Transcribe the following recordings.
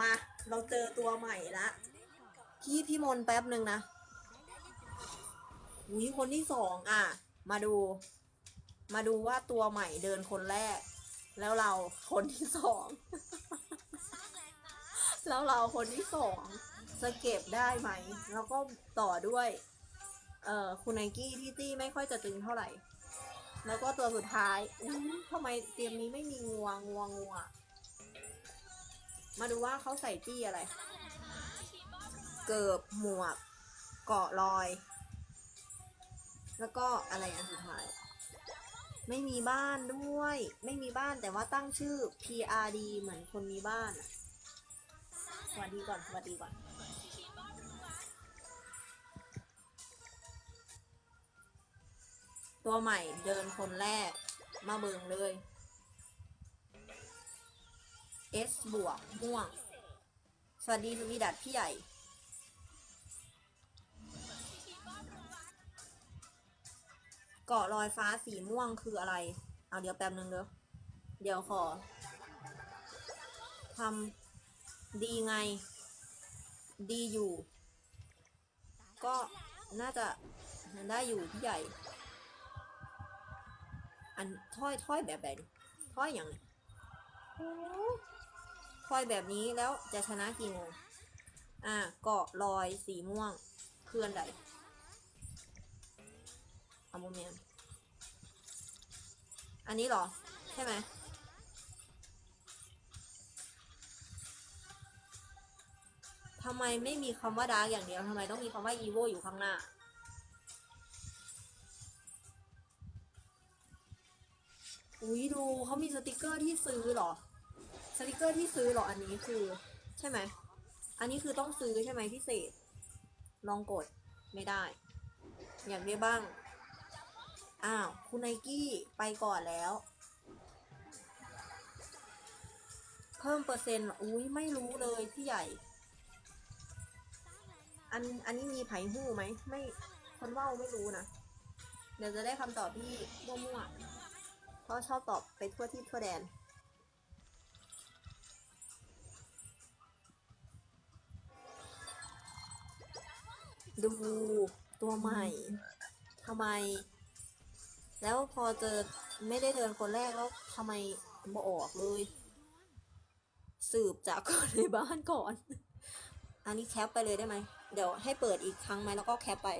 มา เราเจอตัวใหม่ละพี่พี่มนแป๊บหนึ่งนะอุ้ยคนที่สองอะ มาดู มาดูว่าตัวใหม่เดินคนแรก แล้วเราคนที่สอง แล้วเราคนที่สองจะเก็บได้ไหม แล้วก็ต่อด้วย เอ่อคุณไนกี้ที่ตี้ไม่ค่อยจะตึงเท่าไหร่ แล้วก็ตัวสุดท้ายอุ๊ยทำไมเตรียมนี้ไม่มีงวงงวงงัว มาดูว่าเขาใส่จี้อะไร เกิบหมวก เกาะรอย แล้วก็อะไรอันสุดท้าย ไม่มีบ้านด้วย ไม่มีบ้านแต่ว่าตั้งชื่อ PRD เหมือนคนมีบ้านสวัสดีก่อนสวัสดีก่อนตัวใหม่เดินคนแรก มาเบิงเลย S บวกม่วง สวัสดีสวีดัตพี่ใหญ่ เกาะลอยฟ้าสีม่วงคืออะไร เอาเดี๋ยวแป๊บนึงเด้อเดี๋ยวขอทำดีไง ดีอยู่ ก็น่าจะได้อยู่พี่ใหญ่ อันถ้อยถ้อยแบบไหนถ้อยอย่างไรถ้อยแบบนี้แล้วจะชนะกี่โมงอ่าเกาะลอยสีม่วงเพื่อนใดเอาโมเมนอันนี้หรอ ใช่ไหมทำไมไม่มีคำว่าดาร์กอย่างเดียวทำไมต้องมีคำว่าอีโวอยู่ข้างหน้า อุ้ยดูเขามีสติกเกอร์ที่ซื้อหรอ สติกเกอร์ที่ซื้อเหรออันนี้คือ ใช่ไหม อันนี้คือต้องซื้อใช่ไหมพิเศษ ลองกดไม่ได้ อยากได้บ้าง อ้าว คุณไนกี้ไปก่อนแล้ว เพิ่มเปอร์เซ็นต์อุ้ยไม่รู้เลยพี่ใหญ่ อันอันนี้มีไผ่หู้ไหม ไม่คนว่าไม่รู้นะ เดี๋ยวจะได้คำตอบที่มั่วๆเพราะชอบตอบไปทั่วที่ทั่วแดน ดูตัวใหม่ทำไม แล้วพอเจอไม่ได้เดินคนแรกแล้วทำไมบออกเลย สืบจากคนในบ้านก่อน อันนี้แคปไปเลยได้ไหม เดี๋ยวให้เปิดอีกครั้งไหมแล้วก็แคปไป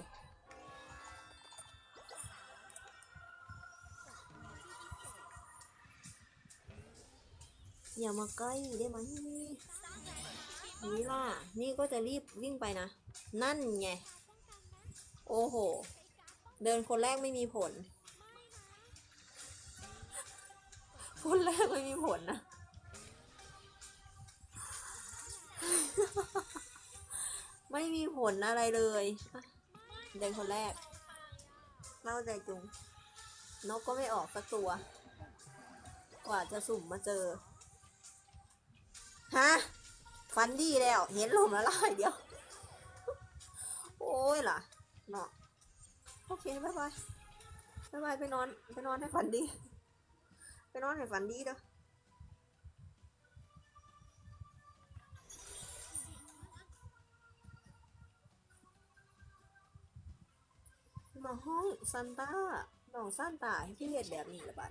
อย่ามาใกล้ได้ไหมนี่ล่ะ นี่ก็จะรีบวิ่งไปนะ นั่นไง โอ้โห เดินคนแรกไม่มีผล คนแรกไม่มีผลนะ ไม่มีผลอะไรเลย เดินคนแรกเล่าใจจุง นกก็ไม่ออกสักตัว กว่าจะสุ่มมาเจอ ฮะ ฟันดีแล้ว เห็นลมแล้วล่ะเดี๋ยว โอ้ยล่ะเนาะโอเคบายบายบายบายไปนอนไปนอนให้ฝันดี ไปนอนให้ฝันดีเด้อมาห้องซันต้าน้องซันต้าให้พี่เรียดแบบนี้ละบัด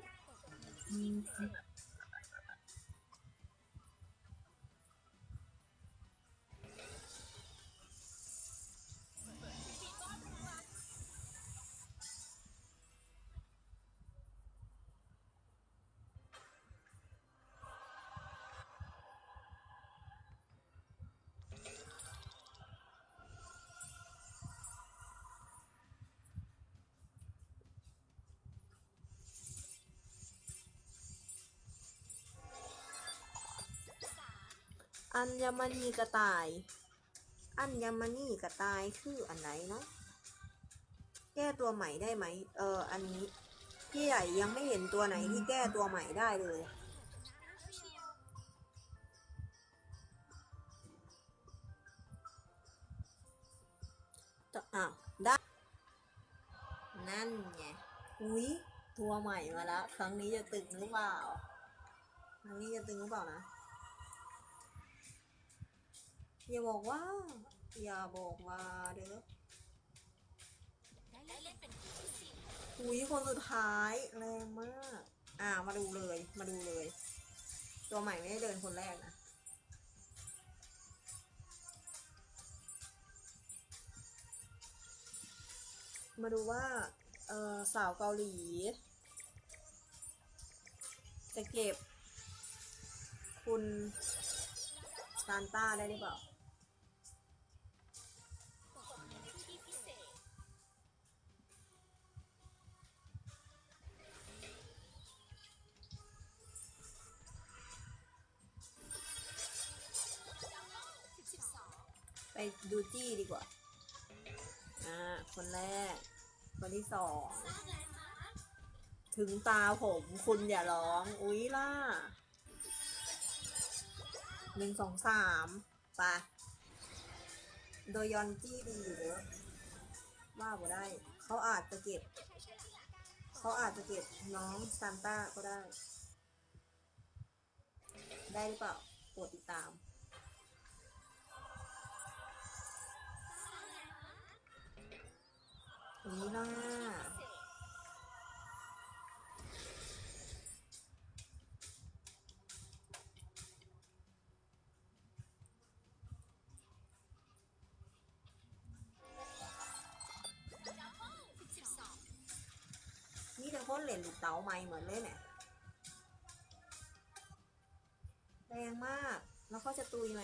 อัญมณีกระต่าย อัญมณีกระต่ายคืออันไหนเนาะ แก้ตัวใหม่ได้ไหม เออ อันนี้ พี่ใหญ่ยังไม่เห็นตัวไหนที่แก้ตัวใหม่ได้เลยจะอ้าว ได้ นั่นไง อุ๊ยตัวใหม่มาแล้ว ครั้งนี้จะตึงหรือเปล่า ครั้งนี้จะตึงหรือเปล่านะ อย่าบอกว่า อย่าบอกว่าเด้ออุ้ยคนสุดท้ายแรงมาก อ่ามาดูเลย มาดูเลย ตัวใหม่ไม่ได้เดินคนแรกนะมาดูว่า เออสาวเกาหลี จะเก็บ คุณซานต้าได้หรือเปล่า ดูจี้ดีกว่า อ่า คนแรก คนที่สอง ถึงตาผมคุณอย่าร้อง อุ้ยล่ะหนึ่งสองสามไปะโดยยอนจี้ดีอยู่เด้อว่าบ่ได้ เขาอาจจะเก็บ เขาอาจจะเก็บน้องซานต้าก็ได้ ได้หรือเปล่าโปรดติดตาม นี่ล่ะนี่แต่คนเล่นลูกเต๋าไม่เหมือนเลยเนี่ยแรงมาก แล้วเขาจะตุยไหม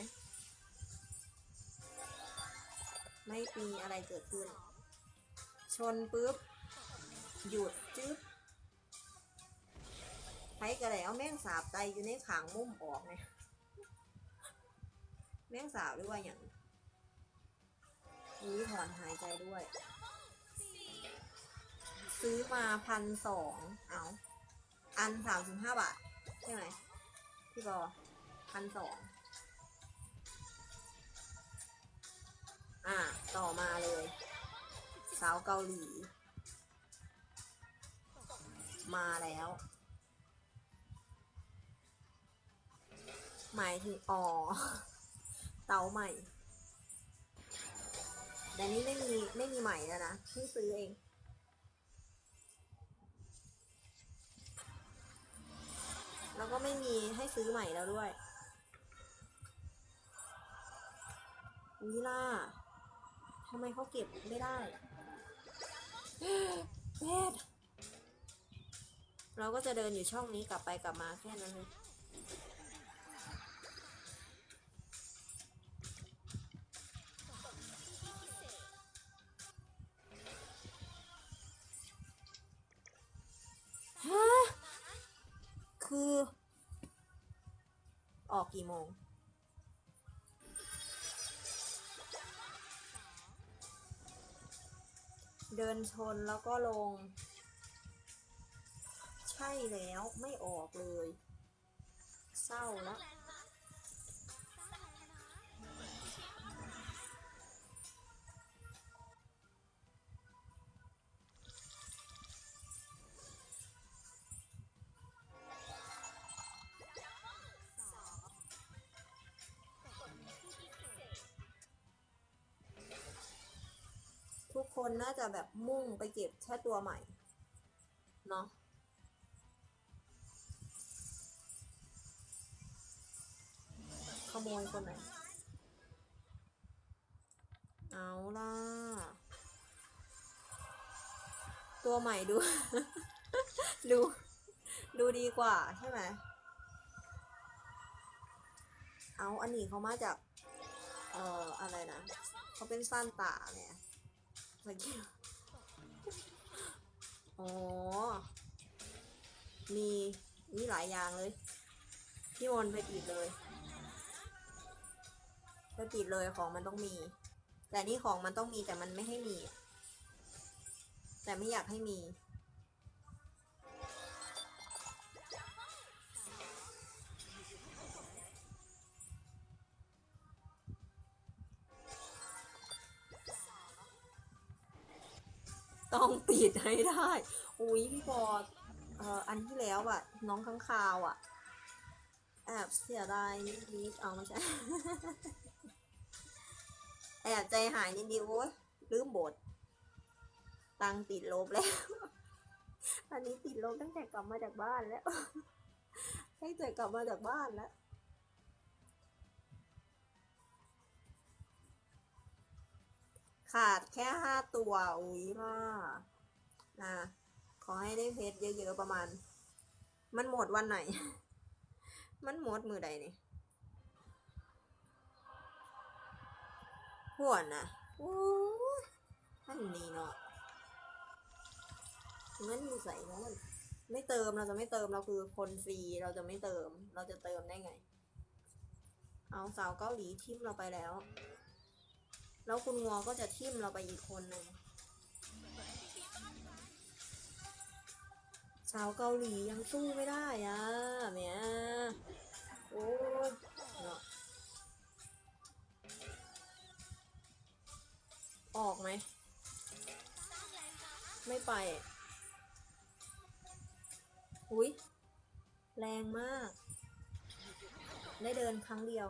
ไม่มีอะไรเกิดขึ้น นปุ๊บ หยุดจึ๊บใครกระไดเอาแม่งสาบไตอยู่ในขางมุมออกเนี่ยแม่งสาบหรือว่าอย่างนี้ถอนหายใจด้วย ซื้อมาพันสองเอาอันสามสิบห้าบาท ใช่ไหมพี่บอพันสองอ่าต่อมาเลย สาวเกาหลี มาแล้ว หมายถึงอ๋อเตาใหม่ แต่นี่ไม่มีไม่มีใหม่แล้วนะเพิ่งซื้อเองแล้วก็ไม่มีให้ซื้อใหม่แล้วด้วยนี่ล่ะทำไมเขาเก็บไม่ได้ แพทย์เราก็จะเดินอยู่ช่องนี้กลับไปกลับมาแค่นั้นเลยฮะคือ ออกกี่โมง เดินชนแล้วก็ลง ใช่แล้วไม่ออกเลย เศร้าแล้ว คนน่าจะแบบมุ่งไปเก็บแค่ตัวใหม่ เนาะขโมยคนไหน เอาล่ะ ตัวใหม่ดู ดู ดูดีกว่าใช่ไหม เอาอันนี้เขามาจาก เอ่อ อะไรนะ เขาเป็นสั้นตาเนี่ย สกิลอ๋อ มีมีหลายอย่างเลย พี่โอนไปติดเลยไปติดเลยของมันต้องมี แต่นี่ของมันต้องมีแต่มันไม่ให้มี แต่ไม่อยากให้มี ต้องปิดให้ได้ อุ้ยพี่บอดเอ่ออันที่แล้วอะน้องข้างคาวอะแอบเสียดายนิดๆเอาไม่ใช่ แอบใจหายนิดเดียวโอ้ยลืมบท ตังติดลบแล้ว อันนี้ติดลบตั้งแต่กลับมาจากบ้านแล้วตั้งแต่กลับมาจากบ้านแล้วขาดแค่ห้าตัว อุ้ยว่า นะขอให้ได้เพชรเยอะๆประมาณ มันหมดวันไหน มันหมดมือใดนี่หวนนะโอ้ท่านนี้เนาะเงินอยู่ใส่เนาะมันไม่เติมเราจะไม่เติมเราคือคนฟรีเราจะไม่เติม เราจะเติมได้ไง เอาสาวเกาหลีทิมเราไปแล้ว แล้วคุณงัวก็จะทิมเราไปอีกคนหนึ่ง สาวเกาหลียังสู้ไม่ได้อะเมียโอ้ยเนาะออกไหม ไม่ไป อุ้ยแรงมาก ได้เดินครั้งเดียว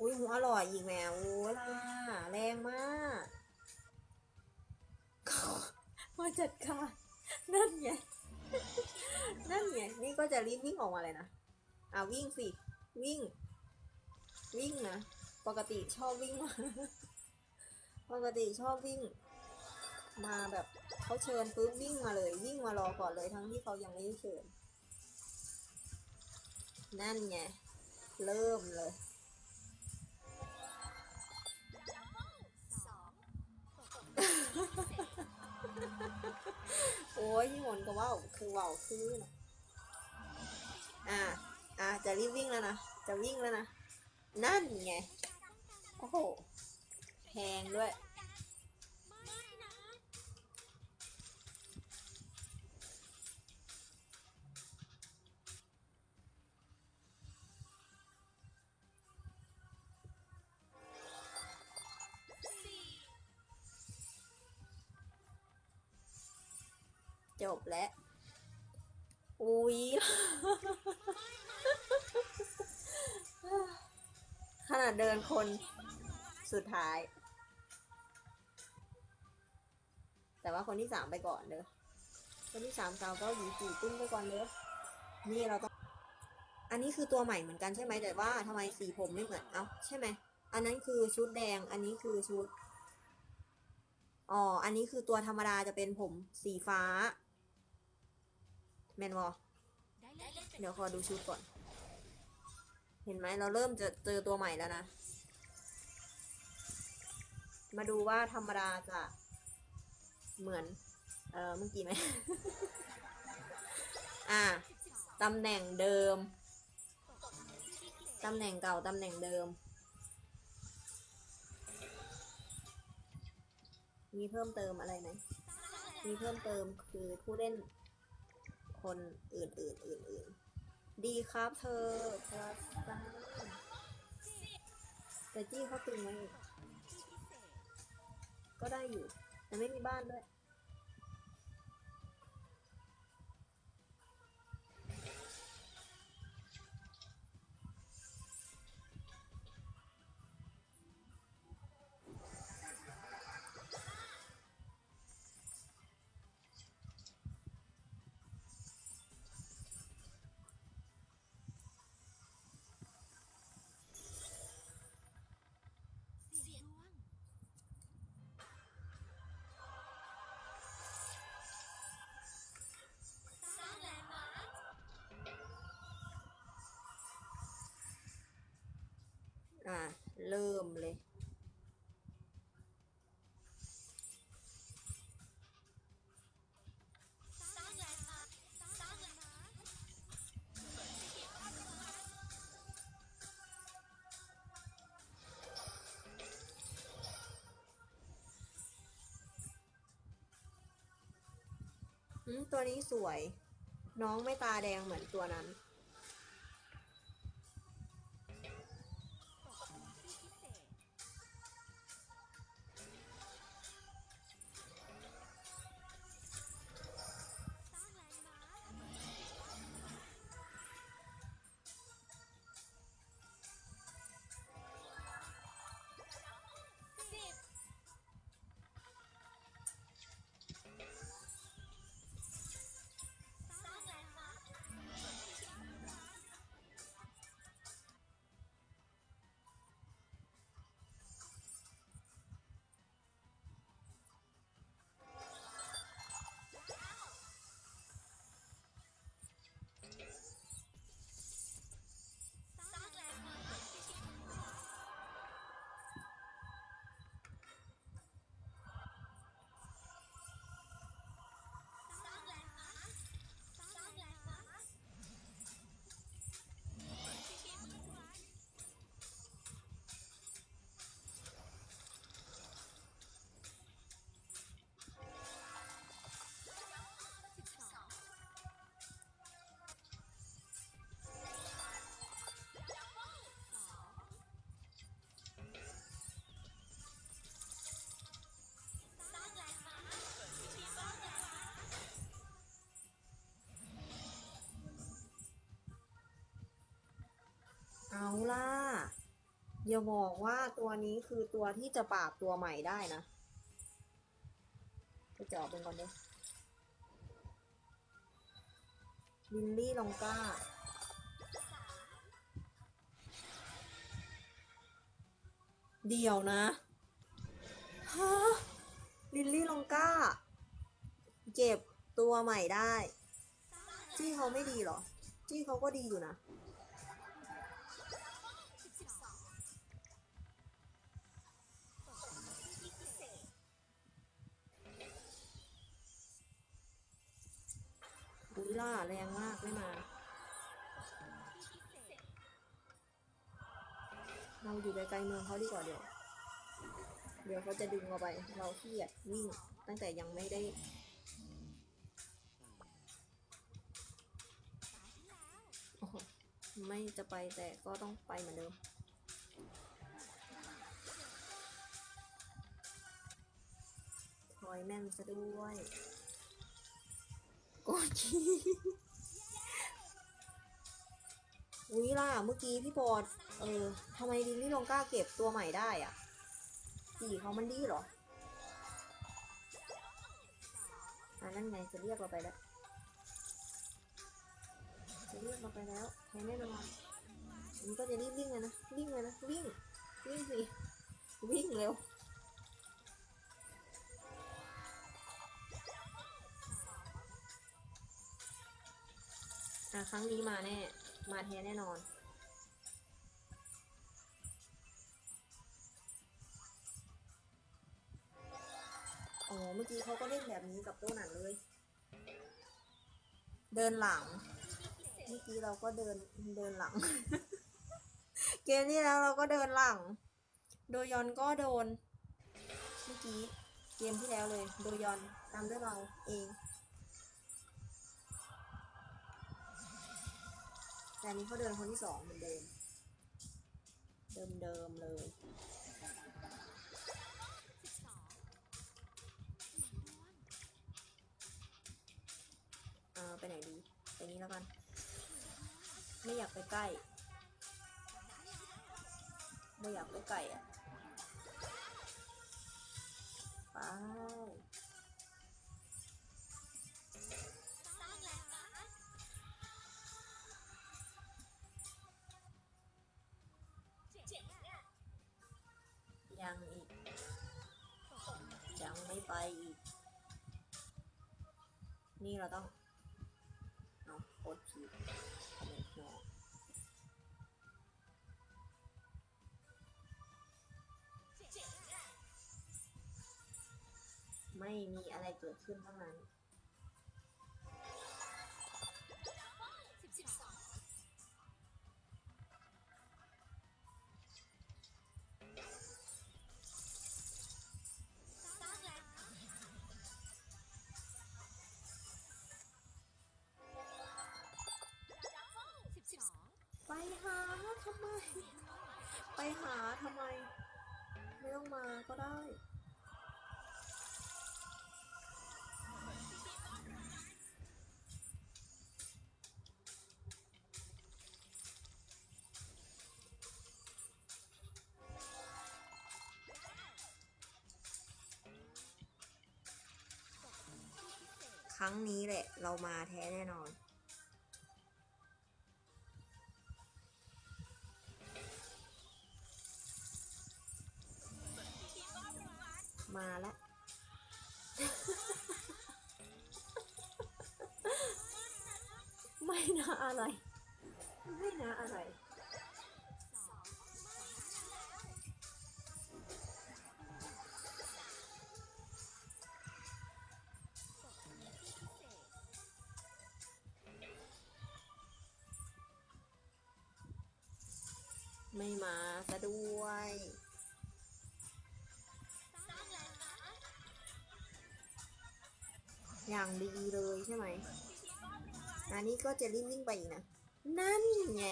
อุ้ยหัวอร่อยอีกแมโอ้ยล่ะ แรงมาก มาจัดการนั่นไงนั่นไงนี่ก็จะรีบวิ่งออกมาเลยนะอะวิ่งสิวิ่ง วิ่งนะปกติชอบวิ่งมาปกติชอบวิ่ง มาแบบเขาเชิญปุ๊บวิ่งมาเลย วิ่งมารอก่อนเลยทั้งที่เขายังไม่ได้เชิญ นั่นไงเริ่มเลย โอ้ยพี่หมนก็ว่าวคือว่าวคือนะอ่า อ่า จะรีบวิ่งแล้วนะ จะวิ่งแล้วนะ นั่นไง โอ้โหแพงด้วย แล้ว อุ๊ย ขนาดเดินคนสุดท้าย แต่ว่าคนที่สามไปก่อนเด้อคนที่สามสาก็หยีจีตุ้งไปก่อนเด้อนี่เราต้อง อันนี้คือตัวใหม่เหมือนกันใช่ไหมแต่ว่าทำไมสีผมไม่เหมือน เอ้าใช่ไหม อันนั้นคือชุดแดง อันนี้คือชุด อ๋อ อันนี้คือตัวธรรมดาจะเป็นผมสีฟ้า แมนวอลเดี๋ยวขอดูชุดก่อน เห็นไหมเราเริ่มจะเจอตัวใหม่แล้วนะ มาดูว่าธรรมดาจะเหมือน เออเมื่อกี้ไหม อ่าตำแหน่งเดิม ตำแหน่งเก่า ตำแหน่งเดิม มีเพิ่มเติมอะไรไหม มีเพิ่มเติมคือผู้เล่น คนอื่นอื่นอื่นอื่นๆดีครับเธอพลัสจ้าแต่จี้เขาตึงไว้ก็ได้อยู่ แต่ไม่มีบ้านด้วย เริ่มเลยอืมตัวนี้สวย น้องไม่ตาแดงเหมือนตัวนั้น อย่าบอกว่าตัวนี้คือตัวที่จะปราบตัวใหม่ได้นะไปจอบเป็นก่อนด้ลินลี่ลองก้า เดี๋ยวนะ ฮะ ลินลี่ลองก้าเก็บตัวใหม่ได้ จี้เขาไม่ดีหรอ จี้เขาก็ดีอยู่นะ ล่าแรงมากไม่มา เราอยู่ไกลๆเมืองเขาดีกว่าเดี๋ยว เดี๋ยวเขาจะดึงเราไป เราขี้เกียจวิ่งตั้งแต่ยังไม่ได้ไม่จะไปแต่ก็ต้องไปเหมือนเดิมถอยแม่นซะด้วย โกชีวิล่ะ เมื่อกี้พี่บอดเออทำไมดินนี่ลงกล้าเก็บตัวใหม่ได้อะสีเขามันดีเหรออ่านั่นไงจะเรียกเราไปแล้ว จะเรียกเราไปแล้วแพ้แน่นอนอันนี้ก็จะรีบวิ่งเลยนะ วิ่งเลยนะ วิ่ง วิ่งสิ วิ่งเร็ว อะครั้งนี้มาแน่ มาแท้แน่นอน อ๋อ เมื่อกี้เขาก็เล่นแบบนี้กับโต้หนันเลย เดินหลัง เมื่อกี้เราก็เดินเดินหลัง เกมที่แล้วเราก็เดินหลัง โดยอนก็โดน เมื่อกี้เกมที่แล้วเลย โดยอนตามด้วยเราเอง แต่อันนี้เขาเดินคนที่สองเหมือนเดิม เดิมเดิมเลย เออไปไหนดี ไปนี้แล้วกัน ไม่อยากไปใกล้ ไม่อยากไปไกลอะ ไป นี่เราต้องเอาโคตรผิดคอมเมนต์เนาะไม่มีอะไรเกิดขึ้นทั้งนั้น ก็ได้ ครั้งนี้แหละ เรามาแท้แน่นอน มาแล้วไม่นะอะไร ไม่นะอะไร อันนี้ก็จะลิ่งๆไปอีกนะ นั่นไง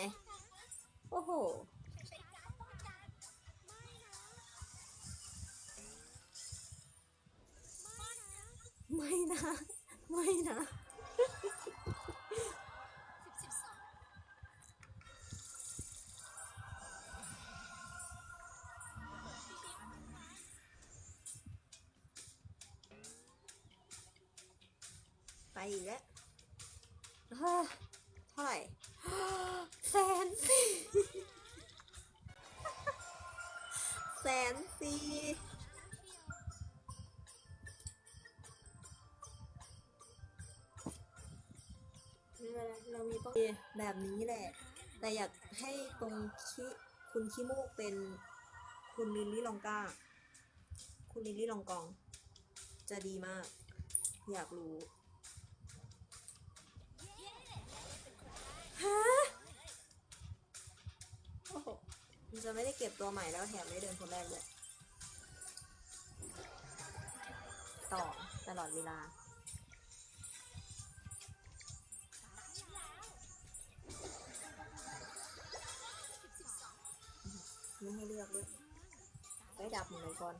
โอ้โห ไม่นะ ไม่นะไปอีแล้ว เท่าไหร่แสนสี่แสนสี่ไม่เป็นไรเรามีป้องแบบนี้แหละ แต่อยากให้ตรงคิคุณคิมูกเป็นคุณลิลลี่ลองกาคุณลิลลี่ลองกอง จะดีมาก อยากรู้ จะไม่ได้เก็บตัวใหม่แล้วแถมไม่ได้เดินคนแรกเลยต่อตลอดเวลาไม่ให้เลือกด้วยไปดับหนึ่งเลยก่อน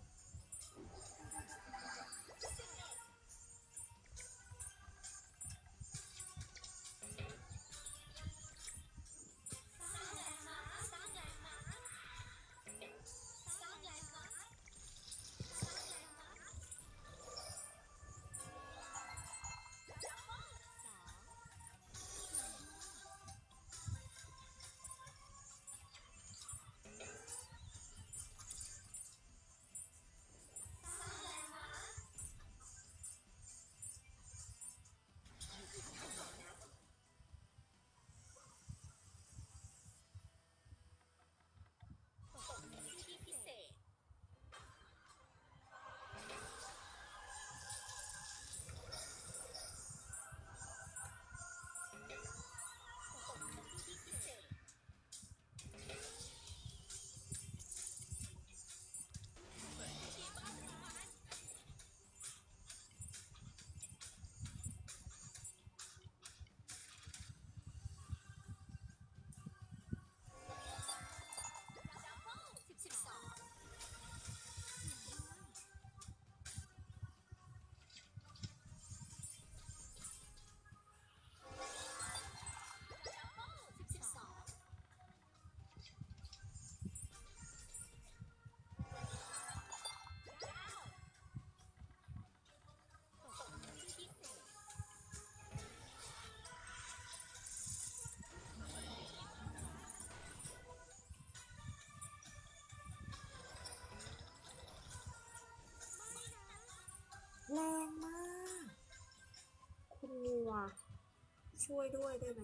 ช่วยด้วยได้ไหม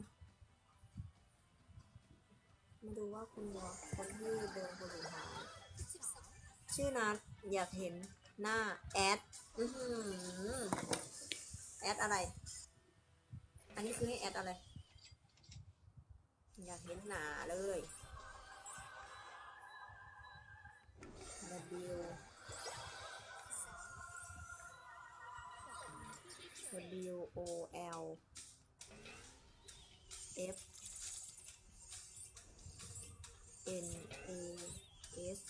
มาดูว่าคุณงัวคนที่เดินบนหาชื่อนัดอยากเห็นหน้า แอดอือหือแอดอะไร อันนี้คือให้แอดอะไร อยากเห็นหนาเลย W W O L F N A S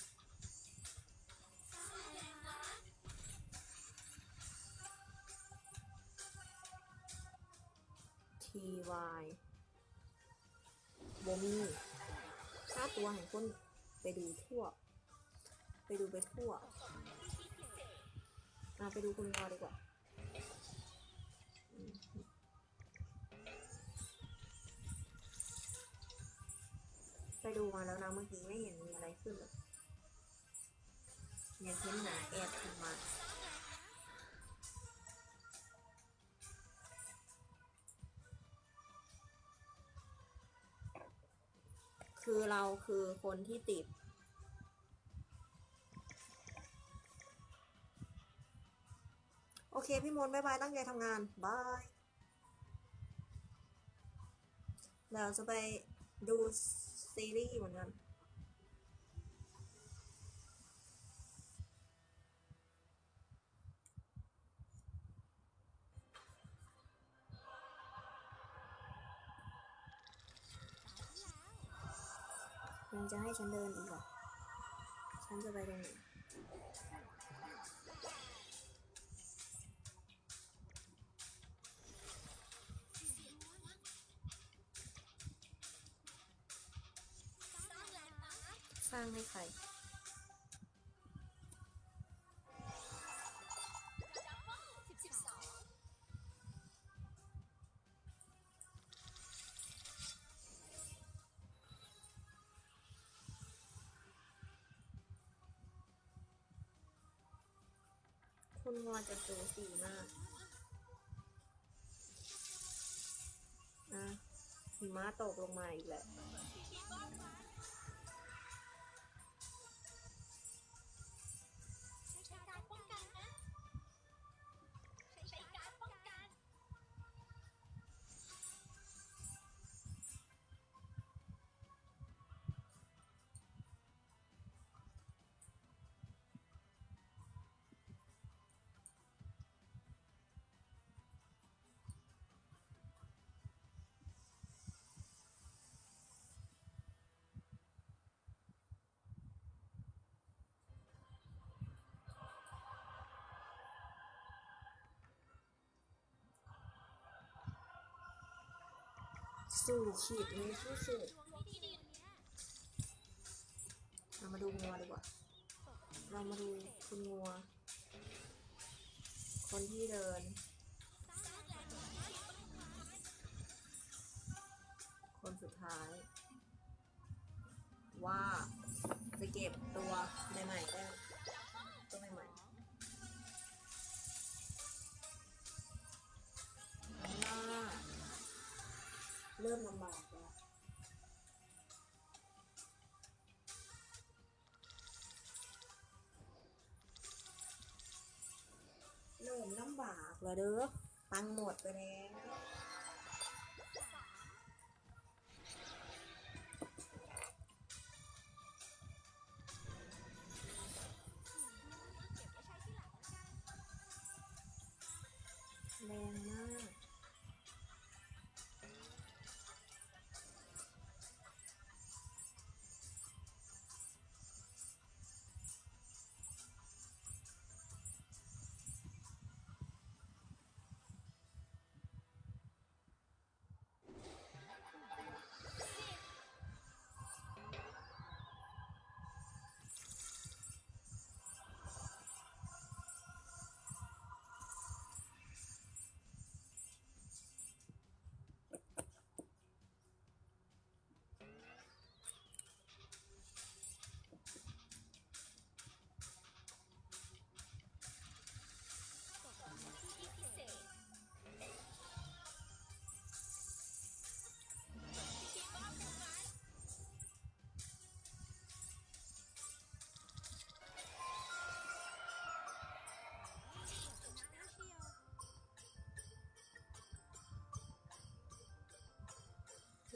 T Y โบมีค่าตัวแห่งคนไปดูทั่ว ไปดูไปทั่วอะไปดูคุณงอดีกว่า ไป ดูมาแล้วนะเมื่อกี้ไม่เห็นมีอะไรขึ้นเลยยังเห็นหนาแอบขึ้นมาคือเราคือคนที่ติด โอเค พี่มนต์บ๊ายบาย ตั้งใจทำงาน บายเดี๋ยวจะไปดู ซีรีส์เหมือนกันมันจะให้ฉันเดินอีกเหรอ ฉันจะไปตรงไหน คุณงัวจะสูสีมากอะหิมะตกลงมาอีกแล้ว สู่ขีดนี้ที่สุดเรามาดูงัวดีกว่า เรามาดูคุณงัว คนที่เดิน คนสุดท้าย ว่าจะเก็บตัวใหม่ๆได้ เริ่มลำบากแล้วเริ่มลำบากแล้วเด้อตังหมดไปแล้ว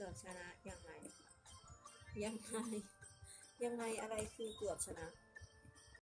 กือบชนะยังไงยังไงยังไงอะไรคือเกือบชนะ